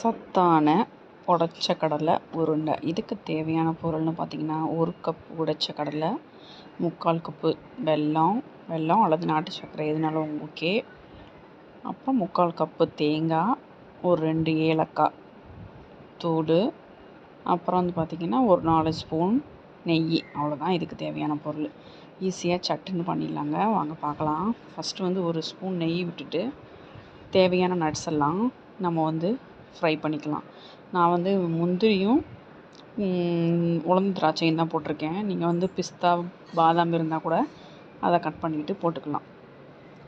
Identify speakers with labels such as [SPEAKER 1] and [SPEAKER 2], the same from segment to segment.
[SPEAKER 1] சத்தான உடச்ச கடலை உருண்டை. இதுக்கு தேவையான பொருள்னு பார்த்திங்கன்னா ஒரு கப் உடைச்ச கடலை முக்கால் கப்பு வெல்லம் வெல்லம் அல்லது நாட்டு சர்க்கரை எதுனாலும் ஓகே அப்புறம் முக்கால் கப்பு தேங்காய் ஒரு ரெண்டு ஏலக்காய் தூள் அப்புறம் வந்து பார்த்திங்கன்னா ஒரு நாலு ஸ்பூன் நெய். அவ்வளோதான் இதுக்கு தேவையான பொருள். ஈஸியாக சட்டுன்னு பண்ணிடலாங்க. வாங்க பார்க்கலாம். ஃபஸ்ட்டு வந்து ஒரு ஸ்பூன் நெய் விட்டுட்டு தேவையான நட்ஸ் எல்லாம் நம்ம வந்து ஃப்ரை பண்ணிக்கலாம். நான் வந்து முந்திரியும் உளுந்து திராட்சையும் தான் போட்டிருக்கேன். நீங்கள் வந்து பிஸ்தா பாதாம் இருந்தால் கூட அதை கட் பண்ணிக்கிட்டு போட்டுக்கலாம்.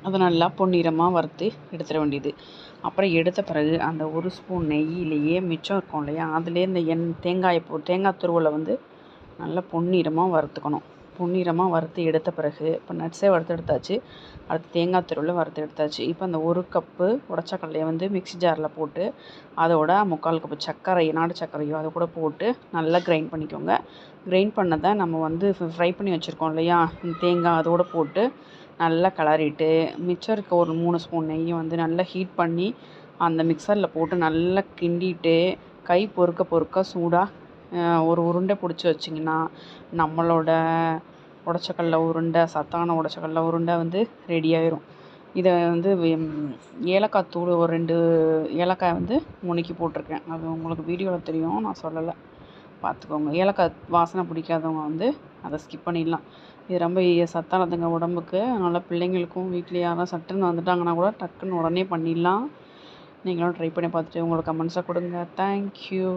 [SPEAKER 1] அதை நல்லா பொன்னிறமாக வறுத்து எடுத்துட வேண்டியது. அப்புறம் எடுத்த பிறகு அந்த ஒரு ஸ்பூன் நெய்யிலேயே மிச்சம் இருக்கும் இல்லையா? அதிலே இந்த எண் தேங்காயை போ தேங்காய் துருவலை வந்து நல்லா பொன்னிறமாக வறுத்துக்கணும். பொன்னிறமாக வறுத்து எடுத்த பிறகு இப்போ நட்ஸே வறுத்து எடுத்தாச்சு. அடுத்து தேங்காய் துருவலை வறுத்து எடுத்தாச்சு. இப்போ அந்த ஒரு கப்பு உடச்ச கடலையை வந்து மிக்ஸி ஜாரில் போட்டு அதோட முக்கால் கப்பு சர்க்கரை நாடு சர்க்கரையோ அதை கூட போட்டு நல்லா கிரைண்ட் பண்ணிக்கோங்க. கிரைண்ட் பண்ணதை நம்ம வந்து ஃப்ரை பண்ணி வச்சுருக்கோம் இல்லையா? தேங்காய் அதோடு போட்டு நல்லா கிளறிட்டு மிச்சம் இருக்க ஒரு மூணு ஸ்பூன் நெய்யை வந்து நல்லா ஹீட் பண்ணி அந்த மிக்சரில் போட்டு நல்லா கிண்டிட்டு கை பொறுக்க பொறுக்க சூடாக ஒரு உருண்டை பிடிச்சி வச்சிங்கன்னா நம்மளோட உடச்சக்கல்ல உருண்டை சத்தான உடச்சக்கல்ல உருண்டை வந்து ரெடி ஆயிரும். இதை வந்து ஏலக்காய் தூள் ஒரு ரெண்டு ஏலக்காய் வந்து நுணுக்கி போட்டிருக்கேன். அது உங்களுக்கு வீடியோவில் தெரியும் நான் சொல்லலை. பார்த்துக்கோங்க ஏலக்காய் வாசனை பிடிக்காதவங்க வந்து அதை ஸ்கிப் பண்ணிடலாம். இது ரொம்ப சத்தானதுங்க உடம்புக்கு. அதனால் பிள்ளைங்களுக்கும் வீட்டில் யாரும் சட்டுன்னு வந்துட்டாங்கன்னா கூட டக்குன்னு உடனே பண்ணிடலாம். நீங்களும் ட்ரை பண்ணி பார்த்துட்டு உங்களோட கமெண்ட்ஸை கொடுங்க. தேங்க்யூ